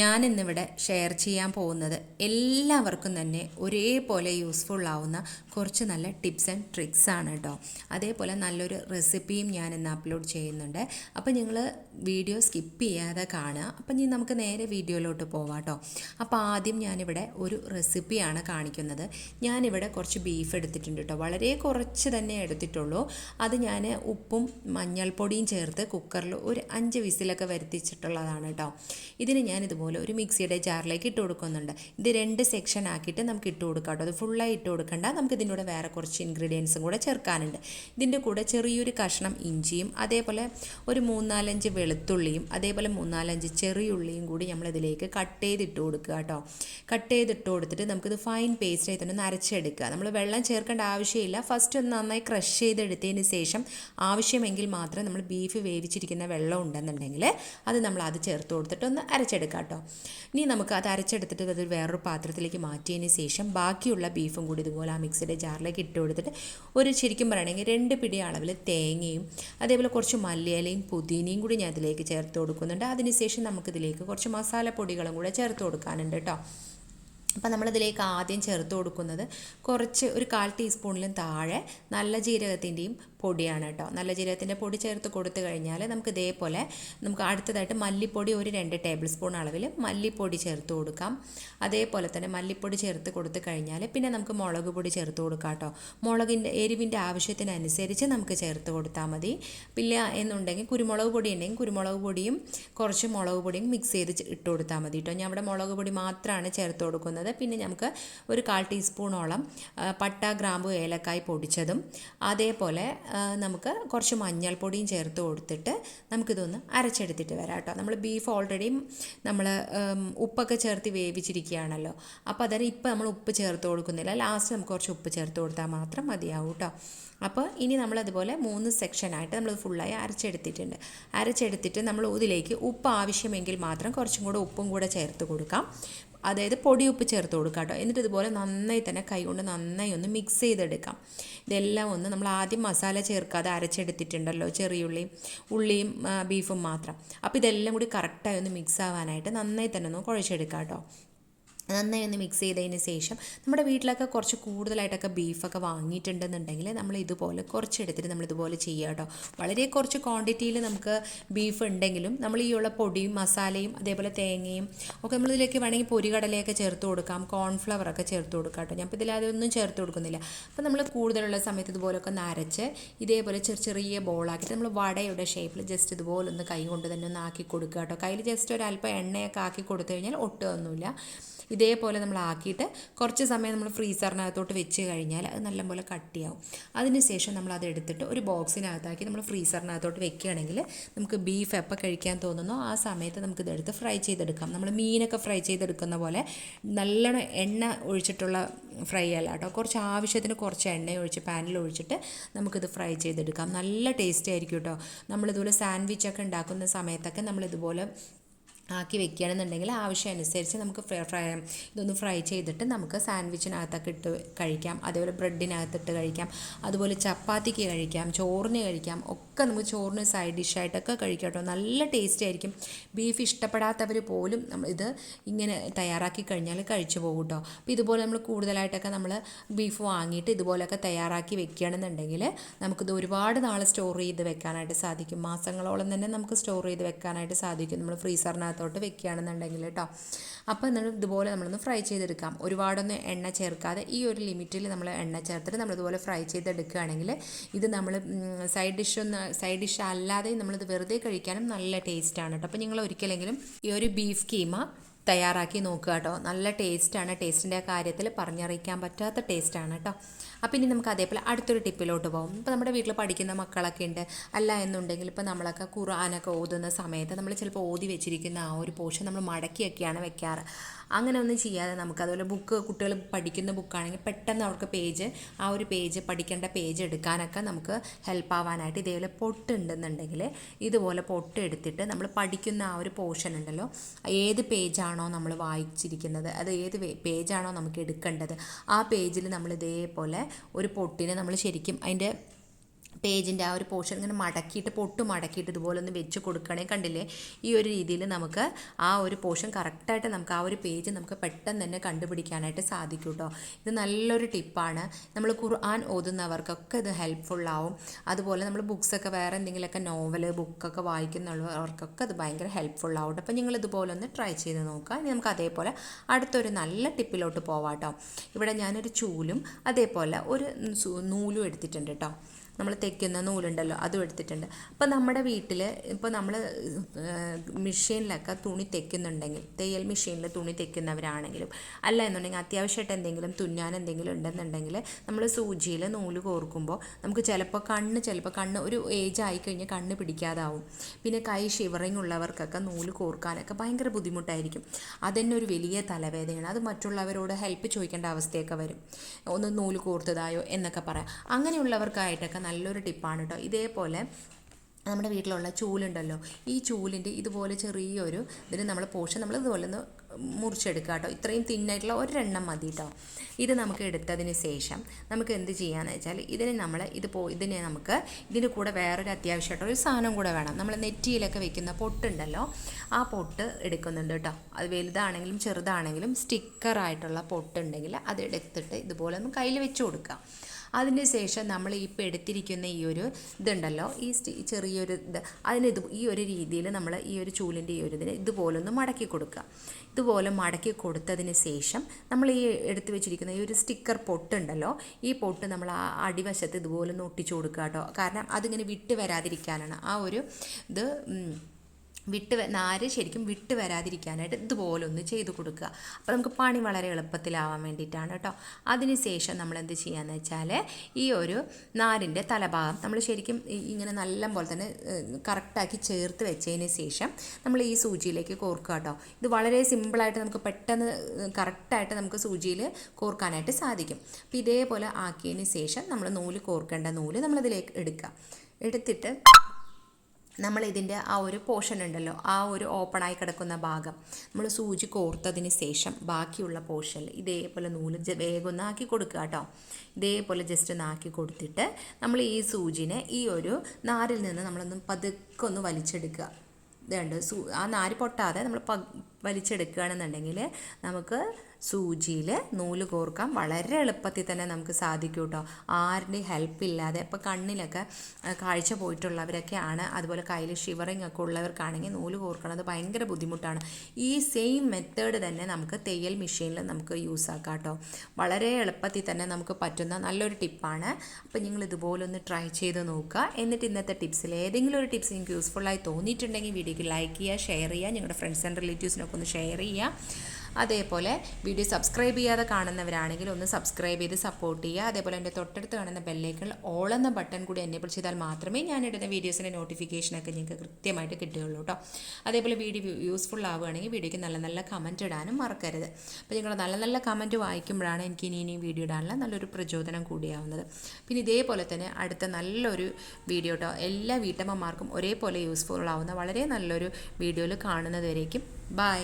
ഞാനിന്നിവിടെ ഷെയർ ചെയ്യാൻ പോകുന്നത് എല്ലാവർക്കും തന്നെ ഒരേപോലെ യൂസ്ഫുൾ ആവുന്ന കുറച്ച് നല്ല ടിപ്സ് ആൻഡ് ട്രിക്സ് ആണ് കേട്ടോ അതേപോലെ നല്ലൊരു റെസിപ്പിയും ഞാൻ ഇന്ന് അപ്ലോഡ് ചെയ്യുന്നുണ്ട്. അപ്പോൾ നിങ്ങൾ വീഡിയോ സ്കിപ്പ് ചെയ്യാതെ കാണുക. അപ്പം ഇനി നമുക്ക് നേരെ വീഡിയോയിലോട്ട് പോവാം കേട്ടോ അപ്പോൾ ആദ്യം ഞാനിവിടെ ഒരു റെസിപ്പിയാണ് കാണിക്കുന്നത്. ഞാനിവിടെ കുറച്ച് ബീഫ് എടുത്തിട്ടുണ്ട് കേട്ടോ വളരെ കുറച്ച് തന്നെ എടുത്തിട്ടുള്ളൂ. അത് ഞാൻ ഉപ്പും മഞ്ഞൾപ്പൊടിയും ചേർത്ത് കുക്കറിൽ ഒരു അഞ്ച് വിസിലൊക്കെ വരുത്തിച്ചിട്ടുള്ളതാണ് കേട്ടോ ഇതിന് ഞാൻ ഇതുപോലെ ഒരു മിക്സിയുടെ ജാറിലേക്ക് ഇട്ട് കൊടുക്കുന്നുണ്ട്. ഇത് രണ്ട് സെക്ഷൻ ആക്കിയിട്ട് നമുക്ക് ഇട്ട് കൊടുക്കാം കേട്ടോ. അത് ഫുള്ളായി ഇട്ട് കൊടുക്കണ്ട. നമുക്ക് ഇതിന്റെ വേറെ കുറച്ച് ഇൻഗ്രീഡിയൻസും കൂടെ ചേർക്കാനുണ്ട്. ഇതിന്റെ കൂടെ ചെറിയൊരു കഷ്ണം ഇഞ്ചിയും അതേപോലെ ഒരു മൂന്നാലഞ്ച് വെളുത്തുള്ളിയും അതേപോലെ മൂന്നാലഞ്ച് ചെറിയുള്ളിയും കൂടി നമ്മൾ ഇതിലേക്ക് കട്ട് ചെയ്തിട്ട് കൊടുക്കുക കേട്ടോ. കട്ട് ചെയ്തിട്ട് കൊടുത്തിട്ട് നമുക്കിത് ഫൈൻ പേസ്റ്റ് ആയിട്ട് ഒന്ന് അരച്ചെടുക്കുക. നമ്മൾ വെള്ളം ചേർക്കേണ്ട ആവശ്യമില്ല. ഫസ്റ്റ് ഒന്ന് നന്നായി ക്രഷ് ചെയ്തെടുത്തതിന് ശേഷം ആവശ്യമെങ്കിൽ മാത്രം നമ്മൾ ബീഫ് വേവിച്ചിരിക്കുന്ന വെള്ളം ഉണ്ടെന്നുണ്ടെങ്കിൽ അത് നമ്മൾ അത് ചേർത്ത് കൊടുത്തിട്ട് ഒന്ന് അരച്ചെടുക്കാം കേട്ടോ. ഇനി നമുക്ക് അത് അരച്ചെടുത്തിട്ട് അത് വേറൊരു പാത്രത്തിലേക്ക് മാറ്റിയതിന് ശേഷം ബാക്കിയുള്ള ബീഫും കൂടി ഇതുപോലെ ആ മിക്സിയുടെ ജാറിലേക്ക് ഇട്ട് കൊടുത്തിട്ട് ഒരു ശരിക്കും പറയുകയാണെങ്കിൽ രണ്ട് പിടി അളവിൽ തേങ്ങയും അതേപോലെ കുറച്ച് മല്ലിയിലയും പുതിനയും കൂടി ഞാൻ ഇതിലേക്ക് ചേർത്ത് കൊടുക്കുന്നുണ്ട്. അതിനുശേഷം നമുക്കിതിലേക്ക് കുറച്ച് മസാലപ്പൊടികളും കൂടെ ചേർത്ത് കൊടുക്കാനുണ്ട് കേട്ടോ. അപ്പോൾ നമ്മളിതിലേക്ക് ആദ്യം ചേർത്ത് കൊടുക്കുന്നത് കുറച്ച് ഒരു കാൽ ടീസ്പൂണിലും താഴെ നല്ല ജീരകത്തിന്റെയും പൊടിയാണ് കേട്ടോ. നല്ല ജീരകത്തിന്റെ പൊടി ചേർത്ത് കൊടുത്തു കഴിഞ്ഞാൽ നമുക്ക് ഇതേപോലെ നമുക്ക് അടുത്തതായിട്ട് മല്ലിപ്പൊടി ഒരു രണ്ട് ടേബിൾ സ്പൂൺ അളവിൽ മല്ലിപ്പൊടി ചേർത്ത് കൊടുക്കാം. അതേപോലെ തന്നെ മല്ലിപ്പൊടി ചേർത്ത് കൊടുത്തു കഴിഞ്ഞാൽ പിന്നെ നമുക്ക് മുളക് പൊടി ചേർത്ത് കൊടുക്കാം കേട്ടോ. മുളകിന്റെ എരിവിന്റെ ആവശ്യത്തിനനുസരിച്ച് നമുക്ക് ചേർത്ത് കൊടുത്താൽ മതി. പിന്നെ എന്നുണ്ടെങ്കിൽ കുരുമുളക് പൊടി ഉണ്ടെങ്കിൽ കുരുമുളക് പൊടിയും കുറച്ച് മുളക് പൊടിയും മിക്സ് ചെയ്ത് ഇട്ട് കൊടുത്താൽ മതി കേട്ടോ. ഞാൻ ഇവിടെ മുളക് പൊടി മാത്രമാണ് ചേർത്ത് കൊടുക്കുന്നത്. പിന്നെ നമുക്ക് ഒരു കാൽ ടീസ്പൂണോളം പട്ട ഗ്രാമ്പു ഏലക്കായ് പൊടിച്ചതും അതേപോലെ നമുക്ക് കുറച്ച് മഞ്ഞൾപ്പൊടിയും ചേർത്ത് കൊടുത്തിട്ട് നമുക്കിതൊന്ന് അരച്ചെടുത്തിട്ട് വരാം കേട്ടോ. നമ്മൾ ബീഫ് ഓൾറെഡി നമ്മൾ ഉപ്പൊക്കെ ചേർത്ത് വേവിച്ചിരിക്കുകയാണല്ലോ. അപ്പോൾ അതായത് ഇപ്പം നമ്മൾ ഉപ്പ് ചേർത്ത് കൊടുക്കുന്നില്ല. ലാസ്റ്റ് നമുക്ക് കുറച്ച് ഉപ്പ് ചേർത്ത് കൊടുത്താൽ മാത്രം മതിയാവും കേട്ടോ. അപ്പോൾ ഇനി നമ്മൾ അതുപോലെ മൂന്ന് സെക്ഷനായിട്ട് നമ്മൾ ഫുള്ളായി അരച്ചെടുത്തിട്ടുണ്ട്. അരച്ചെടുത്തിട്ട് നമ്മൾ ഇതിലേക്ക് ഉപ്പ് ആവശ്യമെങ്കിൽ മാത്രം കുറച്ചും കൂടെ ഉപ്പും കൂടെ ചേർത്ത് കൊടുക്കാം. അതായത് പൊടി ഉപ്പ് ചേർത്ത് കൊടുക്കുക കേട്ടോ. എന്നിട്ട് ഇതുപോലെ നന്നായി തന്നെ കൈകൊണ്ട് നന്നായി ഒന്ന് മിക്സ് ചെയ്തെടുക്കാം. ഇതെല്ലാം ഒന്ന് നമ്മൾ ആദ്യം മസാല ചേർക്കാതെ അരച്ചെടുത്തിട്ടുണ്ടല്ലോ ചെറിയുള്ളിയും ഉള്ളിയും ബീഫും മാത്രം. അപ്പോൾ ഇതെല്ലാം കൂടി കറക്റ്റായി ഒന്ന് മിക്സ് ആവാനായിട്ട് നന്നായി തന്നെ ഒന്ന് കുഴച്ചെടുക്കാം കേട്ടോ. നന്നായി ഒന്ന് മിക്സ് ചെയ്തതിന് ശേഷം നമ്മുടെ വീട്ടിലൊക്കെ കുറച്ച് കൂടുതലായിട്ടൊക്കെ ബീഫൊക്കെ വാങ്ങിയിട്ടുണ്ടെന്നുണ്ടെങ്കിൽ നമ്മൾ ഇതുപോലെ കുറച്ചെടുത്തിട്ട് നമ്മൾ ഇതുപോലെ ചെയ്യുക കേട്ടോ. വളരെ കുറച്ച് ക്വാണ്ടിറ്റിയിൽ നമുക്ക് ബീഫ് ഉണ്ടെങ്കിലും നമ്മൾ ഈ ഉള്ള പൊടിയും മസാലയും അതേപോലെ തേങ്ങയും ഒക്കെ നമ്മൾ ഇതിലേക്ക് വേണമെങ്കിൽ പൊരികടലയൊക്കെ ചേർത്ത് കൊടുക്കാം. കോൺഫ്ലവറൊക്കെ ചേർത്ത് കൊടുക്കാം കേട്ടോ. ഞാൻ ഇപ്പോൾ ഇതിൽ അതൊന്നും ചേർത്ത് കൊടുക്കുന്നില്ല. അപ്പോൾ നമ്മൾ കൂടുതലുള്ള സമയത്ത് ഇതുപോലൊക്കെ ഒന്ന് അരച്ച് ഇതേപോലെ ചെറിയ ചെറിയ ബോളാക്കിയിട്ട് നമ്മൾ വടയുടെ ഷേപ്പിൽ ജസ്റ്റ് ഇതുപോലെ ഒന്ന് കൈ കൊണ്ട് തന്നെ ഒന്ന് ആക്കി കൊടുക്കുക കേട്ടോ. കയ്യിൽ ജസ്റ്റ് ഒരു അല്പം എണ്ണയൊക്കെ ആക്കി കൊടുത്തു കഴിഞ്ഞാൽ ഒട്ടുമൊന്നുമില്ല ഇതേപോലെ നമ്മൾ ആക്കിയിട്ട് കുറച്ച് സമയം നമ്മൾ ഫ്രീസറിനകത്തോട്ട് വെച്ച് കഴിഞ്ഞാൽ അത് നല്ലപോലെ കട്ടിയാവും. അതിനുശേഷം നമ്മൾ അത് എടുത്തിട്ട് ഒരു ബോക്സിനകത്താക്കി നമ്മൾ ഫ്രീസറിനകത്തോട്ട് വെക്കുകയാണെങ്കിൽ നമുക്ക് ബീഫ് എപ്പോൾ കഴിക്കാൻ തോന്നുന്നോ ആ സമയത്ത് നമുക്ക് ഇതെടുത്ത് ഫ്രൈ ചെയ്തെടുക്കാം. നമ്മൾ മീനൊക്കെ ഫ്രൈ ചെയ്തെടുക്കുന്ന പോലെ നല്ലോണം എണ്ണ ഒഴിച്ചിട്ടുള്ള ഫ്രൈ അല്ല കേട്ടോ. കുറച്ച് ആവശ്യത്തിന് കുറച്ച് എണ്ണ ഒഴിച്ച് പാനിൽ ഒഴിച്ചിട്ട് നമുക്കിത് ഫ്രൈ ചെയ്തെടുക്കാം. നല്ല ടേസ്റ്റ് ആയിരിക്കും കേട്ടോ. നമ്മളിതുപോലെ സാൻഡ്വിച്ചൊക്കെ ഉണ്ടാക്കുന്ന സമയത്തൊക്കെ നമ്മളിതുപോലെ ആക്കി വെക്കുകയാണെന്നുണ്ടെങ്കിൽ ആവശ്യം അനുസരിച്ച് നമുക്ക് ഫ്രൈ ഇതൊന്ന് ഫ്രൈ ചെയ്തിട്ട് നമുക്ക് സാൻഡ്വിച്ചിനകത്തൊക്കെ ഇട്ട് കഴിക്കാം. അതേപോലെ ബ്രെഡിനകത്തിട്ട് കഴിക്കാം. അതുപോലെ ചപ്പാത്തിക്ക് കഴിക്കാം ചോറിന് കഴിക്കാം. ഒക്കെ നമുക്ക് ചോറിന് സൈഡ് ഡിഷായിട്ടൊക്കെ കഴിക്കാം കേട്ടോ. നല്ല ടേസ്റ്റ് ആയിരിക്കും. ബീഫ് ഇഷ്ടപ്പെടാത്തവർ പോലും നമ്മൾ ഇത് ഇങ്ങനെ തയ്യാറാക്കി കഴിഞ്ഞാൽ കഴിച്ചു പോകും കേട്ടോ. അപ്പോൾ ഇതുപോലെ നമ്മൾ കൂടുതലായിട്ടൊക്കെ നമ്മൾ ബീഫ് വാങ്ങിയിട്ട് ഇതുപോലെയൊക്കെ തയ്യാറാക്കി വെക്കുകയാണെന്നുണ്ടെങ്കിൽ നമുക്കിത് ഒരുപാട് നാൾ സ്റ്റോർ ചെയ്ത് വെക്കാനായിട്ട് സാധിക്കും. മാസങ്ങളോളം തന്നെ നമുക്ക് സ്റ്റോർ ചെയ്ത് വെക്കാനായിട്ട് സാധിക്കും. നമ്മൾ ഫ്രീസറിനകത്ത് അതിനകത്തോട്ട് വെക്കുകയാണെന്നുണ്ടെങ്കിൽ കേട്ടോ. അപ്പോൾ എന്നിട്ട് ഇതുപോലെ നമ്മളൊന്ന് ഫ്രൈ ചെയ്തെടുക്കാം. ഒരുപാടൊന്നും എണ്ണ ചേർക്കാതെ ഈ ഒരു ലിമിറ്റിൽ നമ്മൾ എണ്ണ ചേർത്തിട്ട് നമ്മളിതുപോലെ ഫ്രൈ ചെയ്തെടുക്കുകയാണെങ്കിൽ ഇത് നമ്മൾ സൈഡ് ഡിഷ് ഒന്ന് സൈഡ് ഡിഷ് അല്ലാതെ നമ്മളിത് വെറുതെ കഴിക്കാനും നല്ല ടേസ്റ്റാണ് കേട്ടോ. അപ്പോൾ നിങ്ങൾ ഒരിക്കലെങ്കിലും ഈ ഒരു ബീഫ് കീമ തയ്യാറാക്കി നോക്കുക കേട്ടോ. നല്ല ടേസ്റ്റാണ് ടേസ്റ്റിന്റെ കാര്യത്തിൽ പറഞ്ഞറിയിക്കാൻ പറ്റാത്ത ടേസ്റ്റാണ് കേട്ടോ. അപ്പോൾ ഇനി നമുക്ക് അതേപോലെ അടുത്തൊരു ടിപ്പിലോട്ട് പോകും ഇപ്പോൾ നമ്മുടെ വീട്ടിൽ പഠിക്കുന്ന മക്കളൊക്കെ ഉണ്ട്. അല്ല എന്നുണ്ടെങ്കിൽ ഇപ്പോൾ നമ്മളൊക്കെ ഖുർആാനൊക്കെ ഓതുന്ന സമയത്ത് നമ്മൾ ചിലപ്പോൾ ഓതി വെച്ചിരിക്കുന്ന ആ ഒരു പോർഷൻ നമ്മൾ മടക്കിയൊക്കെയാണ് വെക്കാറ്. അങ്ങനെ ഒന്നും ചെയ്യാതെ നമുക്ക് അതുപോലെ ബുക്ക് കുട്ടികൾ പഠിക്കുന്ന ബുക്കാണെങ്കിൽ പെട്ടെന്ന് അവർക്ക് പേജ് ആ ഒരു പേജ് പഠിക്കേണ്ട പേജ് എടുക്കാനൊക്കെ നമുക്ക് ഹെൽപ്പ് ആവാനായിട്ട് ഇതേപോലെ പൊട്ട് ഉണ്ടെന്നുണ്ടെങ്കിൽ ഇതുപോലെ പൊട്ട് എടുത്തിട്ട് നമ്മൾ പഠിക്കുന്ന ആ ഒരു പോർഷൻ ഉണ്ടല്ലോ ഏത് പേജാണോ നമ്മൾ വായിച്ചിരിക്കുന്നത് അത് ഏത് പേജാണോ നമുക്ക് എടുക്കേണ്ടത് ആ പേജിൽ നമ്മൾ ഇതേപോലെ ഒരു പൊട്ടിനെ നമ്മൾ ശരിക്കും അതിന്റെ പേജിന്റെ ആ ഒരു പോർഷൻ ഇങ്ങനെ മടക്കിയിട്ട് പൊട്ട് മടക്കിയിട്ട് ഇതുപോലെ ഒന്ന് വെച്ച് കൊടുക്കണേ കണ്ടില്ലേ? ഈ ഒരു രീതിയിൽ നമുക്ക് ആ ഒരു പോർഷൻ കറക്റ്റായിട്ട് നമുക്ക് ആ ഒരു പേജ് നമുക്ക് പെട്ടെന്ന് തന്നെ കണ്ടുപിടിക്കാനായിട്ട് സാധിക്കും കേട്ടോ ഇത് നല്ലൊരു ടിപ്പാണ്. നമ്മൾ ഖുർആൻ ഓതുന്നവർക്കൊക്കെ ഇത് ഹെൽപ്ഫുള്ളാവും. അതുപോലെ നമ്മൾ ബുക്സൊക്കെ വേറെ എന്തെങ്കിലുമൊക്കെ നോവൽ ബുക്കൊക്കെ വായിക്കുന്നവർക്കൊക്കെ അത് ഭയങ്കര ഹെൽപ്ഫുള്ളാവും അപ്പോൾ നിങ്ങൾ ഇതുപോലെ ഒന്ന് ട്രൈ ചെയ്ത് നോക്കുക. ഇനി നമുക്ക് അതേപോലെ അടുത്തൊരു നല്ല ടിപ്പിലോട്ട് പോവാം കേട്ടോ ഇവിടെ ഞാനൊരു ചൂലും അതേപോലെ ഒരു നൂലും എടുത്തിട്ടുണ്ട് കേട്ടോ നമ്മൾ തെക്കുന്ന നൂലുണ്ടല്ലോ അതും എടുത്തിട്ടുണ്ട്. അപ്പോൾ നമ്മുടെ വീട്ടിൽ ഇപ്പോൾ നമ്മൾ മെഷീനിലൊക്കെ തുണി തെക്കുന്നുണ്ടെങ്കിൽ തയ്യൽ മെഷീനിൽ തുണി തെക്കുന്നവരാണെങ്കിലും അല്ല എന്നുണ്ടെങ്കിൽ അത്യാവശ്യമായിട്ട് എന്തെങ്കിലും തുന്നാൻ എന്തെങ്കിലും ഉണ്ടെന്നുണ്ടെങ്കിൽ നമ്മൾ സൂചിയിൽ നൂൽ കോർക്കുമ്പോൾ നമുക്ക് ചിലപ്പോൾ കണ്ണ് ചിലപ്പോൾ കണ്ണ് ഒരു ഏജ് ആയിക്കഴിഞ്ഞാൽ കണ്ണ് പിടിക്കാതാവും. പിന്നെ കൈ ഷിവറിങ് ഉള്ളവർക്കൊക്കെ നൂൽ കോർക്കാനൊക്കെ ഭയങ്കര ബുദ്ധിമുട്ടായിരിക്കും. അതന്നെ ഒരു വലിയ തലവേദനയാണ്. അത് മറ്റുള്ളവരോട് ഹെൽപ്പ് ചോദിക്കേണ്ട അവസ്ഥയൊക്കെ വരും. ഒന്ന് നൂൽ കോർത്തതായോ എന്നൊക്കെ പറയാം. അങ്ങനെയുള്ളവർക്കായിട്ടൊക്കെ നല്ലൊരു ടിപ്പാണ് കേട്ടോ ഇതേപോലെ നമ്മുടെ വീട്ടിലുള്ള ചൂലുണ്ടല്ലോ ഈ ചൂലിന്റെ ഇതുപോലെ ചെറിയൊരു ഇതിന് നമ്മൾ പോഷൻ നമ്മൾ ഇതുപോലെ ഒന്ന് മുറിച്ചെടുക്കുക കേട്ടോ ഇത്രയും തിന്നായിട്ടുള്ള ഒരെണ്ണം മതി കേട്ടോ ഇത് നമുക്ക് എടുത്തതിന് ശേഷം നമുക്ക് എന്ത് ചെയ്യാന്ന് വെച്ചാൽ ഇതിന് നമ്മൾ ഇത് പോ ഇതിനെ നമുക്ക് ഇതിന്റെ കൂടെ വേറൊരു അത്യാവശ്യമായിട്ട് ഒരു സാധനം കൂടെ വേണം. നമ്മൾ നെറ്റിയിലൊക്കെ വെക്കുന്ന പൊട്ടുണ്ടല്ലോ ആ പൊട്ട് എടുക്കുന്നുണ്ട് കേട്ടോ അത് വലുതാണെങ്കിലും ചെറുതാണെങ്കിലും സ്റ്റിക്കറായിട്ടുള്ള പൊട്ടുണ്ടെങ്കിൽ അത് എടുത്തിട്ട് ഇതുപോലെ ഒന്ന് കയ്യിൽ വെച്ച് കൊടുക്കുക അതിന് ശേഷം നമ്മൾ ഇപ്പോൾ എടുത്തിരിക്കുന്ന ഈ ഒരു ഇതുണ്ടല്ലോ ഈ ചെറിയൊരു ഇത്. അതിന് ഇത് ഈ ഒരു രീതിയിൽ നമ്മൾ ഈ ഒരു ചൂലിന്റെ ഈ ഒരു ഇതിന് ഇതുപോലെ ഒന്ന് മടക്കി കൊടുക്കുക. ഇതുപോലെ മടക്കി കൊടുത്തതിന് ശേഷം നമ്മൾ ഈ എടുത്തു വെച്ചിരിക്കുന്ന ഈ ഒരു സ്റ്റിക്കർ പൊട്ടുണ്ടല്ലോ ഈ പൊട്ട് നമ്മൾ ആ അടിവശത്ത് ഇതുപോലെ ഒന്ന് ഒട്ടിച്ചു കൊടുക്കുക കേട്ടോ. കാരണം അതിങ്ങനെ വിട്ട് വരാതിരിക്കാനാണ് ആ ഒരു ഇത് വിട്ട് നാര് ശരിക്കും വിട്ട് വരാതിരിക്കാനായിട്ട് ഇതുപോലെ ഒന്ന് ചെയ്ത് കൊടുക്കുക. അപ്പോൾ നമുക്ക് പണി വളരെ എളുപ്പത്തിലാവാൻ വേണ്ടിയിട്ടാണ് കേട്ടോ. അതിന് ശേഷം നമ്മൾ എന്ത് ചെയ്യാന്ന് വെച്ചാൽ ഈ ഒരു നാരിന്റെ തലഭാഗം നമ്മൾ ശരിക്കും ഇങ്ങനെ നല്ല പോലെ തന്നെ കറക്റ്റാക്കി ചേർത്ത് വെച്ചതിന് ശേഷം നമ്മൾ ഈ സൂചിയിലേക്ക് കോർക്കുക കേട്ടോ. ഇത് വളരെ സിമ്പിളായിട്ട് നമുക്ക് പെട്ടെന്ന് കറക്റ്റായിട്ട് നമുക്ക് സൂചിയിൽ കോർക്കാനായിട്ട് സാധിക്കും. അപ്പോൾ ഇതേപോലെ ആക്കിയതിന് ശേഷം നമ്മൾ നൂൽ കോർക്കേണ്ട നൂൽ നമ്മളതിലേക്ക് എടുക്കുക. എടുത്തിട്ട് നമ്മൾ ഇതിന്റെ ആ ഒരു പോർഷൻ ഉണ്ടല്ലോ ആ ഒരു ഓപ്പണായി കിടക്കുന്ന ഭാഗം നമ്മൾ സൂചി കോർത്തതിന് ശേഷം ബാക്കിയുള്ള പോർഷൻ ഇതേപോലെ നൂൽ വേഗം ഒന്ന് ആക്കി കൊടുക്കുക കേട്ടോ. ഇതേപോലെ ജസ്റ്റ് ഒന്ന് ആക്കി കൊടുത്തിട്ട് നമ്മൾ ഈ സൂചിനെ ഈ ഒരു നാരിൽ നിന്ന് നമ്മളൊന്ന് പതുക്കെ ഒന്ന് വലിച്ചെടുക്കുക. ഇതുണ്ട് സൂ ആ നാര് പൊട്ടാതെ നമ്മൾ പ വലിച്ചെടുക്കുകയാണെന്നുണ്ടെങ്കിൽ നമുക്ക് സൂചിയിൽ നൂൽ കോർക്കാൻ വളരെ എളുപ്പത്തിൽ തന്നെ നമുക്ക് സാധിക്കും കേട്ടോ ആരുടെയും ഹെൽപ്പ് ഇല്ലാതെ ഇപ്പോൾ കണ്ണിലൊക്കെ കാഴ്ച പോയിട്ടുള്ളവരൊക്കെയാണ്. അതുപോലെ കയ്യിൽ ഷിവറിങ് ഒക്കെ ഉള്ളവർക്കാണെങ്കിൽ നൂൽ കോർക്കണത് ഭയങ്കര ബുദ്ധിമുട്ടാണ്. ഈ സെയിം മെത്തേഡ് തന്നെ നമുക്ക് തയ്യൽ മെഷീനിൽ നമുക്ക് യൂസ് ആക്കാം കേട്ടോ വളരെ എളുപ്പത്തിൽ തന്നെ നമുക്ക് പറ്റുന്ന നല്ലൊരു ടിപ്പാണ് അപ്പോൾ നിങ്ങൾ ഇതുപോലൊന്ന് ട്രൈ ചെയ്ത് നോക്കുക. എന്നിട്ട് ഇന്നത്തെ ടിപ്സിൽ ഏതെങ്കിലും ഒരു ടിപ്സ് നിങ്ങൾക്ക് യൂസ്ഫുള്ളായി തോന്നിയിട്ടുണ്ടെങ്കിൽ വീഡിയോക്ക് ലൈക്ക് ചെയ്യുക ഷെയർ ചെയ്യുക നിങ്ങളുടെ ഫ്രണ്ട്സ് ആൻഡ് റിലേറ്റീവ്സിനൊക്കെ ഒന്ന് ഷെയർ ചെയ്യുക. അതേപോലെ വീഡിയോ സബ്സ്ക്രൈബ് ചെയ്യാതെ കാണുന്നവരാണെങ്കിൽ ഒന്ന് സബ്സ്ക്രൈബ് ചെയ്ത് സപ്പോർട്ട് ചെയ്യുക. അതേപോലെ എന്റെ തൊട്ടടുത്ത് കാണുന്ന ബെല്ലേക്കൾ ഓൾ എന്ന ബട്ടൺ കൂടി എനേബിൾ ചെയ്താൽ മാത്രമേ ഞാൻ ഇടുന്ന വീഡിയോസിന്റെ നോട്ടിഫിക്കേഷനൊക്കെ നിങ്ങൾക്ക് കൃത്യമായിട്ട് കിട്ടുകയുള്ളൂ കേട്ടോ അതേപോലെ വീഡിയോ യൂസ്ഫുൾ ആവുകയാണെങ്കിൽ വീഡിയോയ്ക്ക് നല്ല നല്ല കമന്റ് ഇടാനും മറക്കരുത്. അപ്പോൾ നിങ്ങൾ നല്ല നല്ല കമന്റ് വായിക്കുമ്പോഴാണ് എനിക്ക് ഇനി ഇനിയും വീഡിയോ ഇടാനുള്ള നല്ലൊരു പ്രചോദനം കൂടിയാവുന്നത്. പിന്നെ ഇതേപോലെ തന്നെ അടുത്ത നല്ലൊരു വീഡിയോ കേട്ടോ എല്ലാ വീട്ടമ്മമാർക്കും ഒരേപോലെ യൂസ്ഫുൾ ആവുന്ന വളരെ നല്ലൊരു വീഡിയോയിൽ കാണുന്നതുവരേക്കും. ബൈ